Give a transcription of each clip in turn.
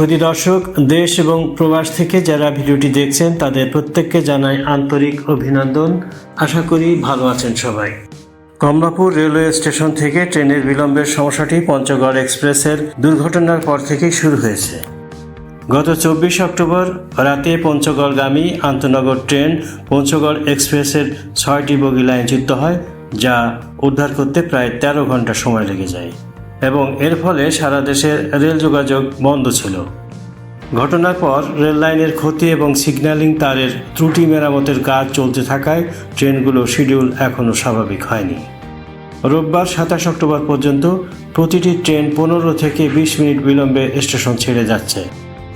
সুধী দর্শক, দেশ এবং প্রবাস থেকে যারা ভিডিওটি দেখছেন, তাদের প্রত্যেককে জানাই আন্তরিক অভিনন্দন। আশা করি ভালো আছেন সবাই। কমলাপুর রেলওয়ে স্টেশন থেকে ট্রেনের বিলম্বের সমস্যাটি পঞ্চগড় এক্সপ্রেসের দুর্ঘটনার পর থেকেই শুরু হয়েছে। গত চব্বিশ অক্টোবর রাতে পঞ্চগড়গামী আন্তনগর ট্রেন পঞ্চগড় এক্সপ্রেসের ছয়টি বগি লাইনচ্যুত হয়, যা উদ্ধার করতে প্রায় তেরো ঘণ্টা সময় লেগে যায়। এবং এর ফলে সারা দেশের রেল যোগাযোগ বন্ধ ছিল। ঘটনার পর রেল লাইনের ক্ষতি এবং সিগন্যালিং তারের ত্রুটি মেরামতের কাজ চলতে থাকায় ট্রেনগুলো শিডিউল এখনও স্বাভাবিক হয়নি। রোববার সাতাশ অক্টোবর পর্যন্ত প্রতিটি ট্রেন পনেরো থেকে বিশ মিনিট বিলম্বে স্টেশন ছেড়ে যাচ্ছে।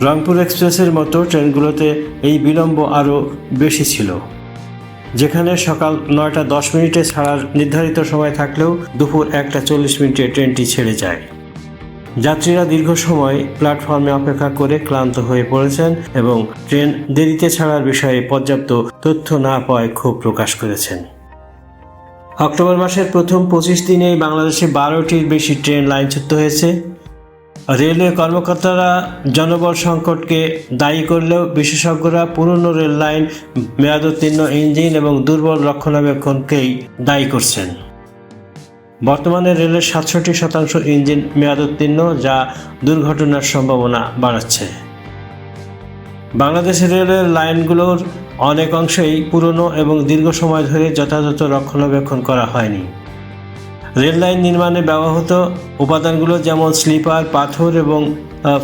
রংপুর এক্সপ্রেসের মতো ট্রেনগুলোতে এই বিলম্ব আরও বেশি ছিল। যেখানে সকাল নয়টা দশ মিনিটে ছাড়ার নির্ধারিত সময় থাকলেও দুপুর একটা চল্লিশ মিনিটে ট্রেনটি ছেড়ে যায়। যাত্রীরা দীর্ঘ সময় প্ল্যাটফর্মে অপেক্ষা করে ক্লান্ত হয়ে পড়েছেন এবং ট্রেন দেরিতে ছাড়ার বিষয়ে পর্যাপ্ত তথ্য না পাওয়ায় ক্ষোভ প্রকাশ করেছেন। অক্টোবর মাসের প্রথম পঁচিশ দিনেই বাংলাদেশে বারোটির বেশি ট্রেন লাইনচ্যুত হয়েছে। রেলওয়ে কর্মকর্তারা জনবল সংকটকে দায়ী করলেও বিশেষজ্ঞরা পুরনো রেল লাইন, মেয়াদোত্তীর্ণ ইঞ্জিন এবং দুর্বল রক্ষণাবেক্ষণকেই দায়ী করছেন। বর্তমানে রেলের সাতষট্টি শতাংশ ইঞ্জিন মেয়াদোত্তীর্ণ, যা দুর্ঘটনার সম্ভাবনা বাড়াচ্ছে। বাংলাদেশ রেলের লাইনগুলোর অনেক অংশেই পুরনো এবং দীর্ঘ সময় ধরে যথাযথ রক্ষণাবেক্ষণ করা হয়নি। রেল লাইন নির্মাণে ব্যবহৃত উপাদানগুলো যেমন স্লিপার, পাথর এবং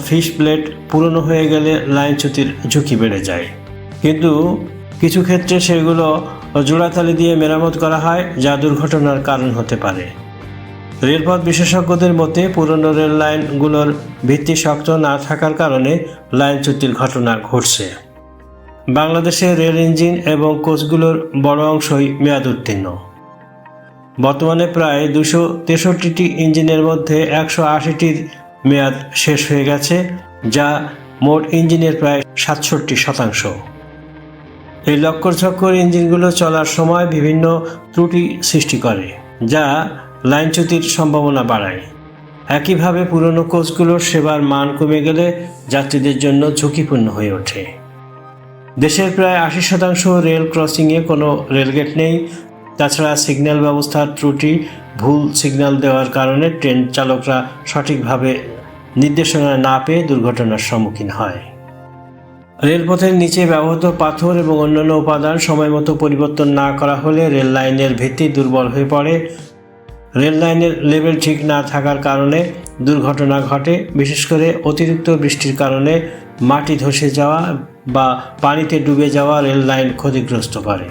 ফিশ প্লেট পুরনো হয়ে গেলে লাইনচ্যুতির ঝুঁকি বেড়ে যায়। কিন্তু কিছু ক্ষেত্রে সেগুলো জোড়াতালি দিয়ে মেরামত করা হয়, যা দুর্ঘটনার কারণ হতে পারে। রেলপথ বিশেষজ্ঞদের মতে, পুরনো রেল লাইনগুলোর ভিত্তি শক্ত না থাকার কারণে লাইনচ্যুতির ঘটনা ঘটছে। বাংলাদেশে রেল ইঞ্জিন এবং কোচগুলোর বড় অংশই মেয়াদ উত্তীর্ণ। বর্তমানে প্রায় দুশো তেষট্টিটি ইঞ্জিনের মধ্যে একশো আশিটির মেয়াদ শেষ হয়ে গেছে, যা মোট ইঞ্জিনের প্রায় সাতষট্টি শতাংশ। এই লক্কর চক্কর ইঞ্জিনগুলো চলার সময় বিভিন্ন ত্রুটি সৃষ্টি করে, যা লাইনচ্যুতির সম্ভাবনা বাড়ায়। একইভাবে পুরনো কোচগুলোর সেবার মান কমে গেলে যাত্রীদের জন্য ঝুঁকিপূর্ণ হয়ে ওঠে। দেশের প্রায় আশি শতাংশ রেল ক্রসিংয়ে কোনো রেলগেট নেই তাছাড়া সিগন্যাল ব্যবস্থার ত্রুটি, ভুল সিগন্যাল দেওয়ার কারণে ট্রেন চালকরা সঠিকভাবে নির্দেশনা না পেয়ে দুর্ঘটনার সম্মুখীন হয়। রেলপথের নিচে ব্যবহৃত পাথর এবং অন্যান্য উপাদান সময় মতো পরিবর্তন না করা হলে রেল লাইনের ভিত্তি দুর্বল হয়ে পড়ে। রেল লাইনের লেভেল ঠিক না থাকার কারণে দুর্ঘটনা ঘটে, বিশেষ করে অতিরিক্ত বৃষ্টির কারণে মাটি ধসে যাওয়া বা পানিতে ডুবে যাওয়া রেল লাইন ক্ষতিগ্রস্ত করে।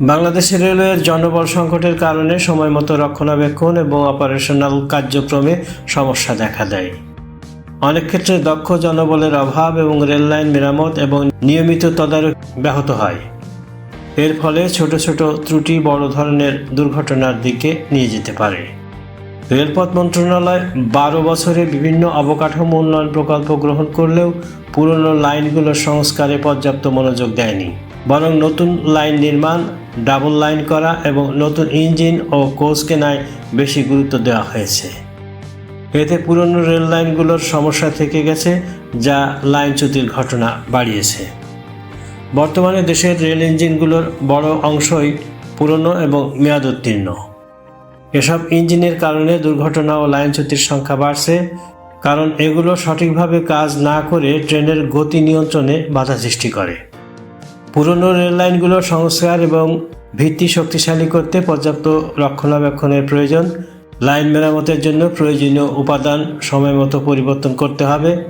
বাংলাদেশের রেলওয়ের জনবল সংকটের কারণে সময়মতো রক্ষণাবেক্ষণ এবং অপারেশনাল কার্যক্রমে সমস্যা দেখা দেয়। অনেক ক্ষেত্রে দক্ষ জনবলের অভাব এবং রেললাইন মেরামত এবং নিয়মিত তদারক ব্যাহত হয়। এর ফলে ছোট ছোট ত্রুটি বড় ধরনের দুর্ঘটনার দিকে নিয়ে যেতে পারে। রেলপথ মন্ত্রণালয় বারো বছরে বিভিন্ন অবকাঠামো উন্নয়ন প্রকল্প গ্রহণ করলেও পুরনো লাইনগুলোর সংস্কারে পর্যাপ্ত মনোযোগ দেয়নি। বরং নতুন লাইন নির্মাণ ডাবল লাইন করা এবং নতুন ইঞ্জিন ও কোচ কেনায় বেশি গুরুত্ব দেওয়া হয়েছে। এতে পুরনো রেল লাইনগুলোর সমস্যা থেকে গেছে, যা লাইনচ্যুতির ঘটনা বাড়িয়েছে। বর্তমানে দেশের রেল ইঞ্জিনগুলোর বড় অংশই পুরনো এবং মেয়াদ উত্তীর্ণ এসব ইঞ্জিনের কারণে দুর্ঘটনা ও লাইনচ্যুতির সংখ্যা বাড়ছে, কারণ এগুলো সঠিকভাবে কাজ না করে ট্রেনের গতি নিয়ন্ত্রণে বাধা সৃষ্টি করে। পুরনো রেল লাইনগুলো সংস্কার এবং ভিত্তি শক্তিশালী করতে পর্যাপ্ত রক্ষণাবেক্ষণের প্রয়োজন। লাইন মেরামতের জন্য প্রয়োজনীয় উপাদান সময়মতো পরিবর্তন করতে হবে।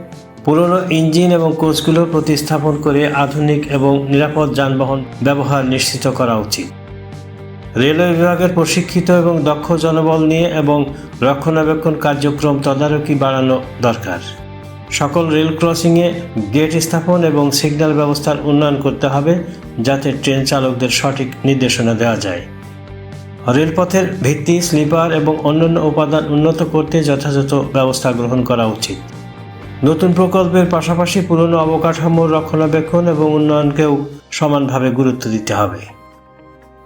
পুরনো ইঞ্জিন এবং কোচগুলো প্রতিস্থাপন করে আধুনিক এবং নিরাপদ যানবাহন ব্যবহার নিশ্চিত করা উচিত। রেলওয়ে বিভাগের প্রশিক্ষিত এবং দক্ষ জনবল নিয়ে এবং রক্ষণাবেক্ষণ কার্যক্রম তদারকি বাড়ানো দরকার। সকল রেল ক্রসিংয়ে গেট স্থাপন এবং সিগন্যাল ব্যবস্থার উন্নয়ন করতে হবে যাতে ট্রেন চালকদের সঠিক নির্দেশনা দেওয়া যায়। রেলপথের ভিত্তি, স্লিপার এবং অন্যান্য উপাদান উন্নত করতে যথাযথ ব্যবস্থা গ্রহণ করা উচিত। নতুন প্রকল্পের পাশাপাশি পুরনো অবকাঠামোর রক্ষণাবেক্ষণ এবং উন্নয়নকেও সমানভাবে গুরুত্ব দিতে হবে।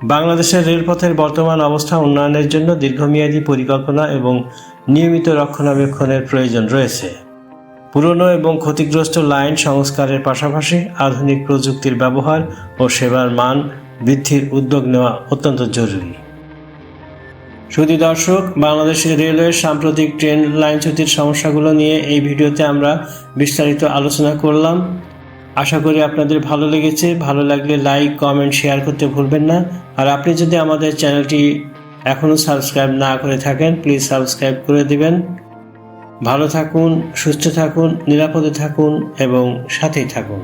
বাংলাদেশের রেলপথের বর্তমান অবস্থা উন্নয়নের জন্য দীর্ঘমেয়াদী পরিকল্পনা এবং নিয়মিত রক্ষণাবেক্ষণের প্রয়োজন রয়েছে। পুরনো এবং ক্ষতিগ্রস্ত লাইন সংস্কারের পাশাপাশি আধুনিক প্রযুক্তির ব্যবহার ও সেবার মান বৃদ্ধির উদ্যোগ নেওয়া অত্যন্ত জরুরি। শুধু দর্শক, বাংলাদেশের রেলওয়ের সাম্প্রতিক ট্রেন লাইনচ্যুতির সমস্যাগুলো নিয়ে এই ভিডিওতে আমরা বিস্তারিত আলোচনা করলাম। আশা করি আপনাদের ভালো লেগেছে। ভালো লাগলে লাইক, কমেন্ট, শেয়ার করতে ভুলবেন না। আর আপনি যদি আমাদের চ্যানেলটি এখনও সাবস্ক্রাইব না করে থাকেন, প্লিজ সাবস্ক্রাইব করে দিবেন। ভালো থাকুন সুস্থ থাকুন নিরাপদে থাকুন এবং সাথেই থাকুন।